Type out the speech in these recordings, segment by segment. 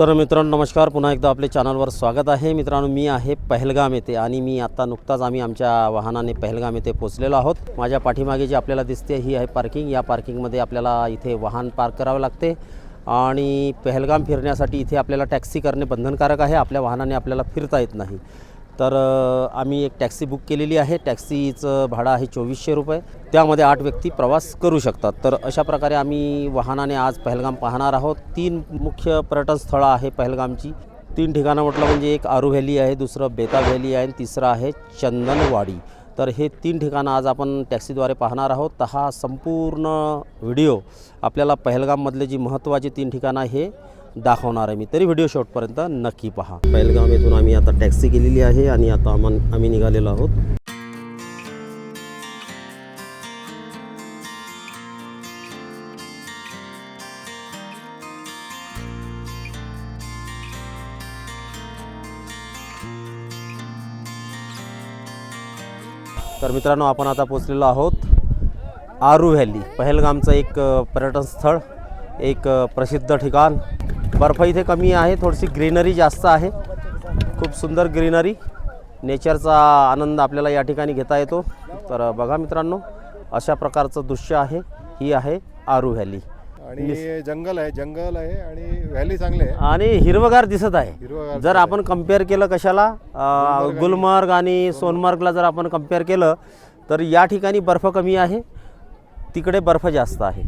तर मित्रांनो नमस्कार. पुन्हा एकदा आपल्या चॅनलवर स्वागत आहे. मित्रांनो मी आहे पहलगाम येथे आणि मी आता नुकताच आम्ही आमच्या वाहनाने पहलगाम येथे पोचलेलो आहोत. माझ्या पाठीमागे जी आपल्याला दिसते ही आहे पार्किंग या पार्किंगमध्ये आपल्याला इथे वाहन पार्क करावे लागते. आणि पहलगाम फिरण्यासाठी इथे आपल्याला टॅक्सी करणे बंधनकारक आहे. आपल्या वाहनाने आपल्याला फिरता येत नाही. तर आम्ही एक टॅक्सी बुक केलेली आहे. टॅक्सीचं भाडं आहे चोवीसशे रुपये. त्यामध्ये आठ व्यक्ती प्रवास करू शकतात. तर अशा प्रकारे आम्ही वाहनाने आज पहलगाम पाहणार आहोत. तीन मुख्य पर्यटन स्थळं आहे पहलगामची. तीन ठिकाणं म्हटलं म्हणजे एक आरू व्हॅली आहे दुसरं बेता व्हॅली आहे आणि तिसरं आहे चंदनवाडी. तर हे तीन ठिकाणं आज आपण टॅक्सीद्वारे पाहणार आहोत. तर हा संपूर्ण व्हिडिओ आपल्याला पहलगाममधले जी महत्त्वाची तीन ठिकाणं हे दाखवणार आहे मी. तरी व्हिडिओ शॉर्टपर्यंत नक्की पहा. पैलगाम येथून आम्ही आता टॅक्सी केलेली आहे आणि आता आम्हा आम्ही निघालेलो आहोत. तर मित्रांनो आपण आता पोचलेलो आहोत आरू व्हॅली पहलगामचं एक पर्यटन स्थळ एक प्रसिद्ध ठिकाण. बर्फ इथे कमी आहे थोडीशी ग्रीनरी जास्त आहे. खूप सुंदर ग्रीनरी. नेचरचा आनंद आपल्याला या ठिकाणी घेता येतो. तर बघा मित्रांनो अशा प्रकारचं दृश्य आहे. ही आहे आरू व्हॅली. आणि जंगल आहे जंगल आहे आणि व्हॅली चांगली आहे. आणि हिरवगार दिसत आहे. जर आपण कंपेअर केलं कशाला गुलमर्ग आणि सोनमर्गला जर आपण कंपेअर केलं तर या ठिकाणी बर्फ कमी आहे. तिकडे बर्फ जास्त आहे.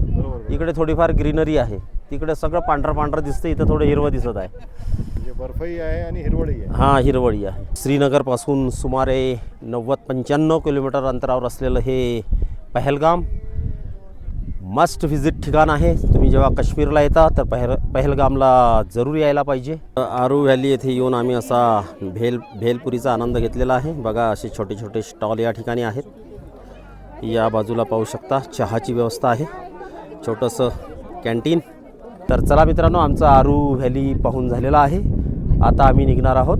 इकडे थोडीफार ग्रीनरी आहे. तिकडे सगळं पांढरं पांढरं दिसतं इथं थोडं हिरवं दिसत आहे. म्हणजे बर्फही आहे आणि हिरवळही आहे. हां हिरवळी आहे. श्रीनगरपासून सुमारे नव्वद पंच्याण्णव किलोमीटर अंतरावर असलेलं हे पहलगाम मस्ट व्हिजिट ठिकाण आहे. तुम्ही जेव्हा काश्मीरला येता तर पहल पहलगामला जरूर यायला पाहिजे. आरू व्हॅली येथे येऊन आम्ही असा भेल भेलपुरीचा आनंद घेतलेला आहे. बघा असे छोटे छोटे स्टॉल या ठिकाणी आहेत. या बाजूला पाहू शकता चहाची व्यवस्था आहे. छोटंसं कॅन्टीन. तर चला मित्रांनो आमचं आरू व्हॅली पाहून झालेला आहे. आता आम्ही निघणार आहोत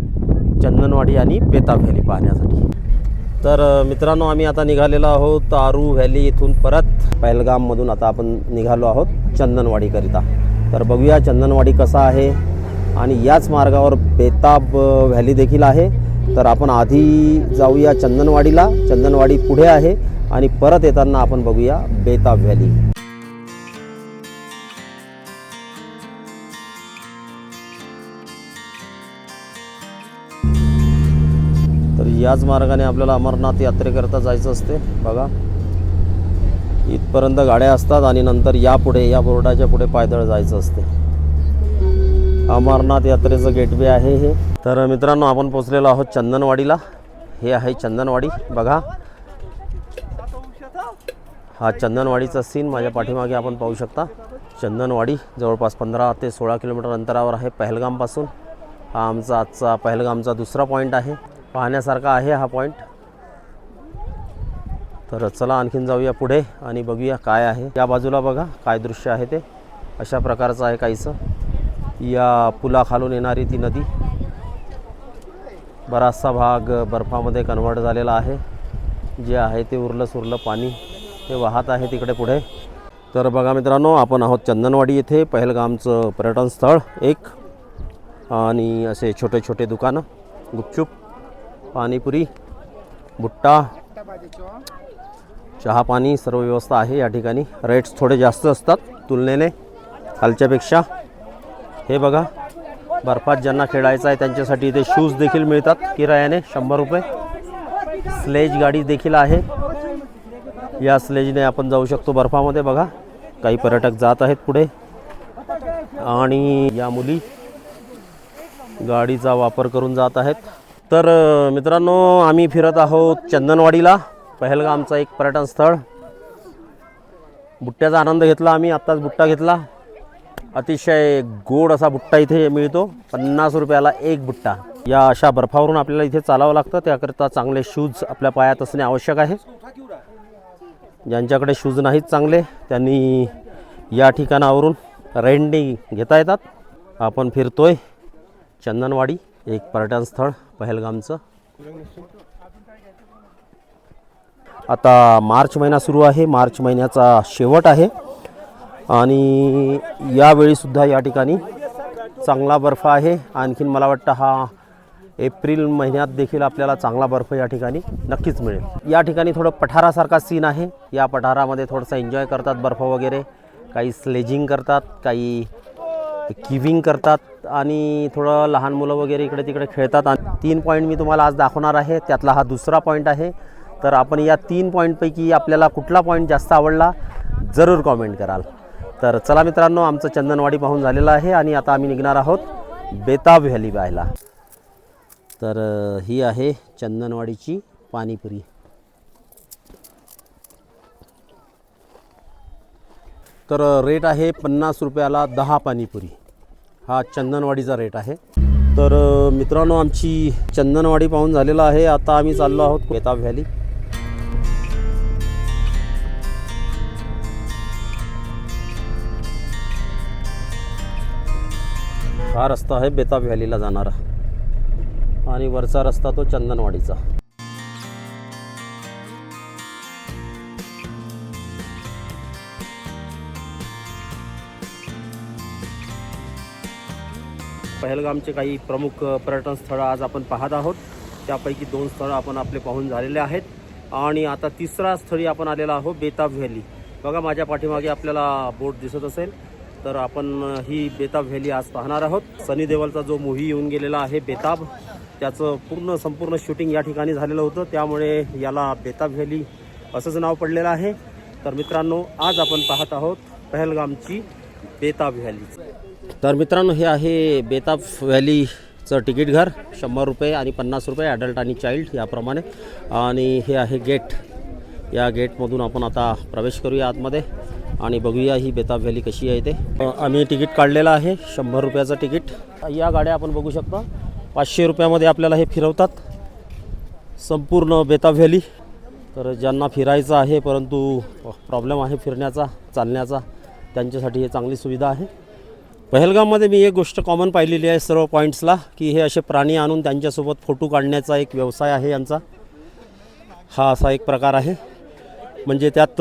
चंदनवाडी आणि बेताब व्हॅली पाहण्यासाठी. तर मित्रांनो आम्ही आता निघालेलो आहोत आरू व्हॅली इथून परत पहलगाममधून आता आपण निघालो आहोत चंदनवाडीकरिता. तर बघूया चंदनवाडी कसा आहे आणि याच मार्गावर बेताब व्हॅली देखील आहे. तर आपण आधी जाऊया चंदनवाडीला. चंदनवाडी पुढे आहे आणि परत येताना आपण बघूया बेताब व्हॅली. याच मार्गाने आपल्याला अमरनाथ यात्रेकरता जायचं असते. बघा. इथपर्यंत गाड्या असतात आणि नंतर या पुढे या बोर्डाच्या पुढे पायदळ जायचं असते. अमरनाथ यात्रेचं गेटवे आहे हे. तर मित्रांनो आपण पोचलेलो आहोत चंदनवाडीला. हे आहे चंदनवाडी. बघा. हा चंदनवाडीचा सीन माझ्या पाठीमागे आपण पाहू शकता. चंदनवाडी जवळपास पंधरा ते सोळा किलोमीटर अंतरावर आहे पहलगामपासून. हा आमचा आजचा पहलगामचा दुसरा पॉईंट आहे. पाहण्यासारखा आहे हा पॉईंट तर चला आणखीन जाऊया पुढे आणि बघूया काय आहे. या बाजूला बघा काय दृश्य आहे ते. अशा प्रकारचं आहे काहीसं. या पुलाखालून येणारी ती नदी. बराचसा भाग बर्फामध्ये कन्वर्ट झालेला आहे. जे आहे ते उरलं सुरलं पाणी. ते वाहत आहे तिकडे पुढे. तर बघा मित्रांनो आपण आहोत चंदनवाडी येथे. पहलगामचं पर्यटन स्थळ एक. आणि असे छोटे छोटे दुकानं गुपचूप. पाणीपुरी भुट्टा चहा पाणी सर्व व्यवस्था आहे या ठिकाणी. रेट्स थोडे जास्त असतात तुलनेने खालच्यापेक्षा. हे बघा बर्फात ज्यांना खेळायचं आहे त्यांच्यासाठी इथे शूज देखील मिळतात किरायाने शंभर रुपये. स्लेज गाडी देखील आहे. या स्लेजने आपण जाऊ शकतो बर्फामध्ये. बघा काही पर्यटक जात आहेत पुढे. आणि या मुली गाडीचा वापर करून जात आहेत. तर मित्रांनो आम्ही फिरत आहोत चंदनवाडीला. पहलगामचं एक पर्यटन स्थळ. बुट्ट्याचा आनंद घेतला आम्ही आत्ताच बुट्टा घेतला. अतिशय गोड असा बुट्टा इथे मिळतो. पन्नास रुपयाला एक बुट्टा. या अशा बर्फावरून आपल्याला इथे चालावं लागतं. त्याकरिता चांगले शूज आपल्या पायात असणे आवश्यक आहे. ज्यांच्याकडे शूज नाहीत चांगले त्यांनी या ठिकाणावरून रेंडी घेता येतात. आपण फिरतोय चंदनवाडी. एक पर्यटन स्थळ पहलगामचं. आता मार्च महिना सुरू आहे. मार्च महिन्याचा शेवट आहे. आणि यावेळीसुद्धा या ठिकाणी चांगला बर्फ आहे. आणखीन मला वाटतं हा एप्रिल महिन्यात देखील आपल्याला चांगला बर्फ या ठिकाणी नक्कीच मिळेल. या ठिकाणी थोडं पठारासारखा सीन आहे. या पठारामध्ये थोडंसं एन्जॉय करतात बर्फ वगैरे. काही स्लेजिंग करतात काही किविंग करतात. आणि थोडं लहान मुलं वगैरे इकडे तिकडे खेळतात. आणि तीन पॉईंट मी तुम्हाला आज दाखवणार आहे. त्यातला हा दुसरा पॉईंट आहे. तर आपण या तीन पॉईंटपैकी आपल्याला कुठला पॉईंट जास्त आवडला जरूर कॉमेंट कराल. तर चला मित्रांनो आमचं चंदनवाडी पाहून झालेलं आहे आणि आता आम्ही निघणार आहोत बेताब व्हॅली पाहायला. तर ही आहे चंदनवाडीची पाणीपुरी. तर रेट आहे पन्नास रुपयाला दहा पाणीपुरी. हा चंदनवाडीचा रेट आहे. तर मित्रांनो आमची चंदनवाडी पाहून झालेला आहे. आता आम्ही चाललो आहोत बेताब व्हॅली हा रस्ता आहे बेताब व्हॅलीला जाणारा. आणि वरचा रस्ता तो चंदनवाडीचा. पहलगामचे काही प्रमुख पर्यटन स्थळं आज आपण पाहत आहोत. त्यापैकी दोन स्थळं आपण आपले पाहून झालेले आहेत. आणि आता तिसरा स्थळी आपण आलेला आहोत बेताब व्हॅली. बघा माझ्या पाठीमागे आपल्याला बोट दिसत असेल. तर आपण ही बेताब व्हॅली आज पाहणार आहोत. सनी देवलचा जो मूव्ही येऊन गेलेला आहे बेताब त्याचं पूर्ण संपूर्ण शूटिंग या ठिकाणी झालेलं होतं. त्यामुळे याला बेताब व्हॅली असंच नाव पडलेलं आहे. तर मित्रांनो आज आपण पाहत आहोत पहलगामची बेताब व्हॅली तर मित्रांनो हे आहे बेताब व्हॅलीचं तिकीट घर. शंभर रुपये आणि पन्नास रुपये ॲडल्ट आणि चाइल्ड याप्रमाणे. आणि हे आहे गेट या गेटमधून आपण आता प्रवेश करूया आतमध्ये. आणि बघूया ही बेताब व्हॅली कशी आहे ते. आम्ही तिकीट काढलेलं आहे. शंभर रुपयाचं तिकीट. या गाड्या आपण बघू शकता. पाचशे रुपयामध्ये आपल्याला हे फिरवतात. संपूर्ण बेताब व्हॅली तर ज्यांना फिरायचं आहे परंतु प्रॉब्लेम आहे फिरण्याचा चालण्याचा त्यांच्यासाठी हे चांगली सुविधा आहे. पहलगाममध्ये मी एक गोष्ट कॉमन पाहिलेली आहे सर्व पॉईंट्सला की हे असे प्राणी आणून त्यांच्यासोबत फोटो काढण्याचा एक व्यवसाय आहे यांचा. हा असा एक प्रकार आहे. म्हणजे त्यात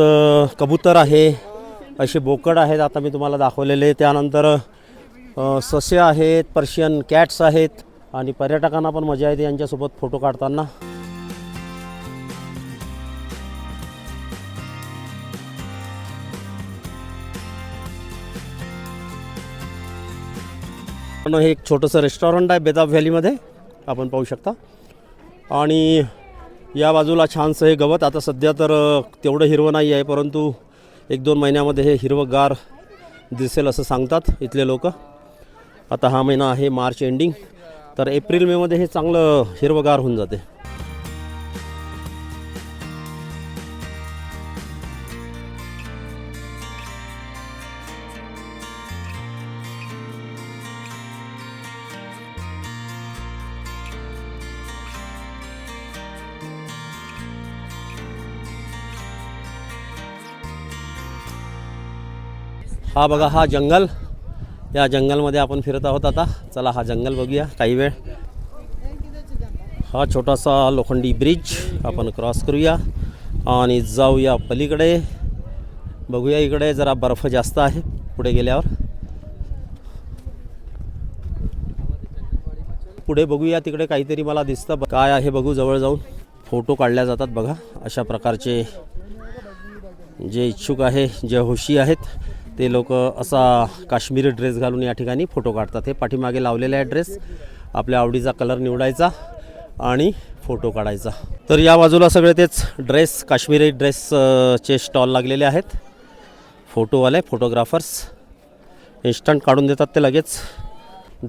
कबूतर आहे असे बोकड आहेत आता मी तुम्हाला दाखवलेले. त्यानंतर ससे आहेत पर्शियन कॅट्स आहेत आणि पर्यटकांना पण मजा येते यांच्यासोबत फोटो काढताना. हे एक छोटंसं रेस्टॉरंट आहे बेताब व्हॅलीमध्ये आपण पाहू शकता. आणि या बाजूला छानसं हे गवत. आता सध्या तर तेवढं हिरवं नाही आहे परंतु एक दोन महिन्यामध्ये हे हिरवंगार दिसेल असं सांगतात इथले लोक. आता हा महिना आहे मार्च एंडिंग तर एप्रिल मेमध्ये हे चांगलं हिरवंगार होऊन जाते. हा बघा हा जंगल. या जंगलमध्ये आपण फिरत आहोत आता. चला हा जंगल बघूया. काही वेळ. हा छोटासा लोखंडी ब्रिज आपण क्रॉस करूया आणि जाऊया पलीकडे. बघूया इकडे जरा बर्फ जास्त आहे पुढे गेल्यावर. पुढे बघूया तिकडे काहीतरी मला दिसतं. ब- काय आहे बघू जवळ जाऊन. फोटो काढल्या जातात बघा. अशा प्रकारचे जे इच्छुक आहे जे होशी आहेत ते लोक असा काश्मीरी ड्रेस घालून या ठिकाणी फोटो काढतात. हे पाठीमागे लावलेला आहे ड्रेस. आपल्या आवडीचा कलर निवडायचा आणि फोटो काढायचा. तर या बाजूला सगळे तेच ड्रेस काश्मीरी ड्रेसचे स्टॉल लागलेले आहेत. फोटोवाले फोटोग्राफर्स. इन्स्टंट काढून देतात ते लगेच.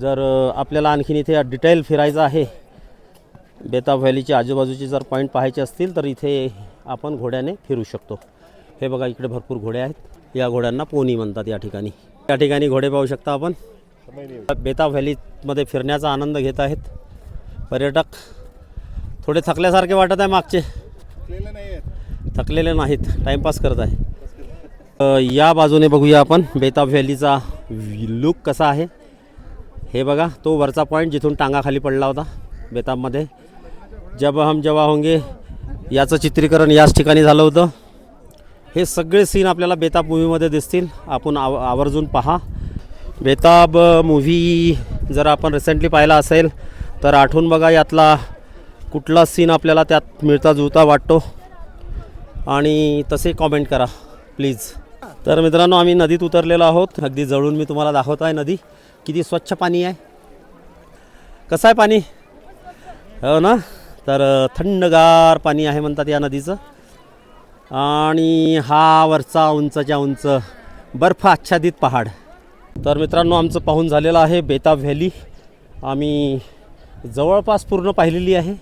जर आपल्याला आणखीन इथे डिटेल फिरायचं आहे बेताब व्हॅलीचे आजूबाजूचे जर पॉईंट पाहायचे असतील तर इथे आपण घोड्याने फिरू शकतो. हे बघा इकडे भरपूर घोडे आहेत. या घोड्यांना पोनी म्हणतात या ठिकाणी. या ठिकाणी घोडे पाहू शकता आपण. बेताब व्हॅलीमध्ये फिरण्याचा आनंद घेत आहेत. पर्यटक थोडे थकल्यासारखे वाटत आहे मागचे. थकलेले नाहीत. टाईमपास करत आहे. या बाजूने बघूया आपण. बेताब व्हॅलीचा लुक कसा आहे. हे बघा तो वरचा पॉईंट जिथून टांगा खाली पडला होता बेताबमध्ये. जब हम जेव्हा होंगे याचं चित्रीकरण याच ठिकाणी झालं होतं. हे सगळे सीन आपल्याला बेताब मूवीमध्ये दिसतील. आपण आव आवर्जून पहा. बेताब मूव्ही जर आपण रिसेंटली पाहिला असेल तर आठवून बघा यातला कुठला सीन आपल्याला त्यात मिळता जुळता वाटतो. आणि तसे कॉमेंट करा प्लीज तर मित्रांनो आम्ही नदीत उतरलेलो आहोत. अगदी जळून मी तुम्हाला दाखवत आहे नदी. किती स्वच्छ पाणी आहे. कसं आहे पाणी? हो ना? तर थंडगार पाणी आहे म्हणतात या नदीचं. आणि हा वरचा उंचच्या उंच बर्फ आच्छादित पहाड. तर मित्रांनो आमचं पाहून झालेलं आहे बेताब व्हॅली. आम्ही जवळपास पूर्ण पाहिलेली आहे.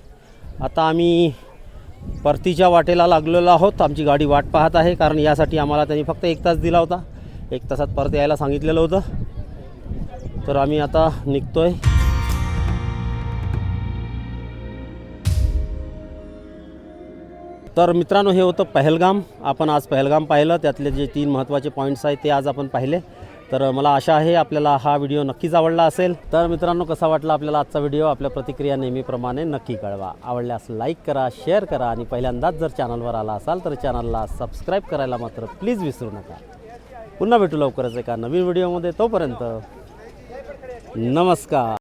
आता आम्ही परतीच्या वाटेला लागलेलो आहोत. आमची गाडी वाट पाहत आहे कारण यासाठी आम्हाला त्यांनी फक्त एक तास दिला होता. एक तासात परत यायला सांगितलेलं होतं. तर आम्ही आता निघतो आहे तर मित्रांनो हे होतं पहलगाम. आपण आज पहलगाम पाहिलं. त्यातले जे तीन महत्त्वाचे पॉईंट्स आहेत ते आज आपण पाहिले. तर मला आशा आहे आपल्याला हा व्हिडिओ नक्कीच आवडला असेल. तर मित्रांनो कसा वाटला आपल्याला आजचा व्हिडिओ आपल्या प्रतिक्रिया नेहमीप्रमाणे नक्की कळवा. आवडल्यास लाईक करा शेअर करा आणि पहिल्यांदाच जर चॅनलवर आला असाल तर चॅनलला सबस्क्राईब करायला मात्र प्लीज विसरू नका. पुन्हा भेटू लवकरच एका नवीन व्हिडिओमध्ये तोपर्यंत नमस्कार.